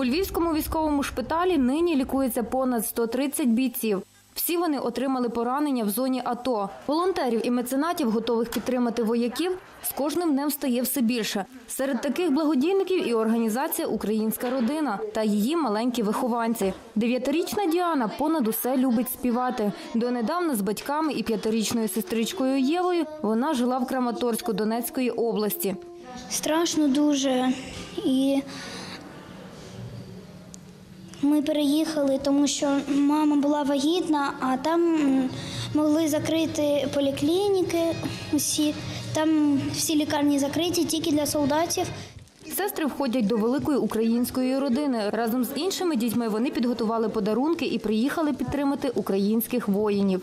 У Львівському військовому шпиталі нині лікується понад 130 бійців. Всі вони отримали поранення в зоні АТО. Волонтерів і меценатів, готових підтримати вояків, з кожним днем стає все більше. Серед таких благодійників і організація Українська родина та її маленькі вихованці. Дев'ятирічна Діана понад усе любить співати. Донедавна з батьками і п'ятирічною сестричкою Євою вона жила в Краматорську Донецької області. Страшно дуже. І ми переїхали, тому що мама була вагітна, а там могли закрити поліклініки усі. Там всі лікарні закриті тільки для солдатів. Сестри входять до великої української родини. Разом з іншими дітьми вони підготували подарунки і приїхали підтримати українських воїнів.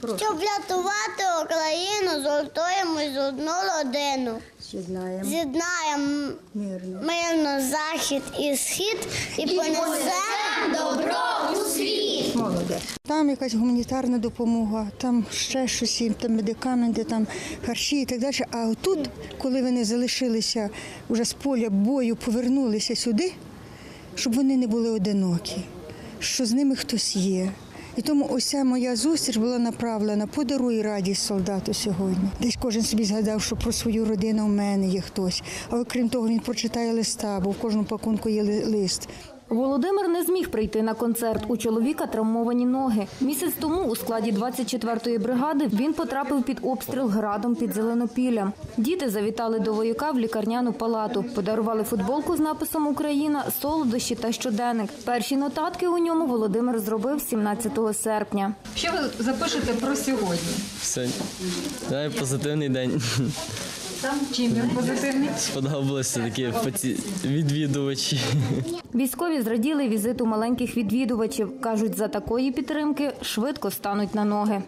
Щоб врятувати Україну, згуртуємо з одну родину. З'єднаємо З'єднаємо мирно. мирно захід і схід і понесемо добро у світ. Молодець. Там якась гуманітарна допомога, там ще щось, їм, там медикаменти, там харчі і так далі. А тут, коли вони залишилися вже з поля бою, повернулися сюди, щоб вони не були одинокі, що з ними хтось є. І тому ця моя зустріч була направлена подаруй радість солдату сьогодні. Десь кожен собі згадав, що про свою родину в мене є хтось. А окрім того, він прочитає листа, бо в кожному пакунку є ли- лист. Володимир не зміг прийти на концерт. У чоловіка травмовані ноги. Місяць тому у складі 24-ї бригади він потрапив під обстріл градом під Зеленопіллям. Діти завітали до вояка в лікарняну палату, подарували футболку з написом Україна, солодощі та щоденник. Перші нотатки у ньому Володимир зробив 17 серпня. Що ви запишете про сьогодні? Все. Давай позитивний день. Там чим позитивний? Сподобалося такі поці- відвідувачі. Військові зраділи візиту маленьких відвідувачів. кажуть, за такої підтримки швидко стануть на ноги.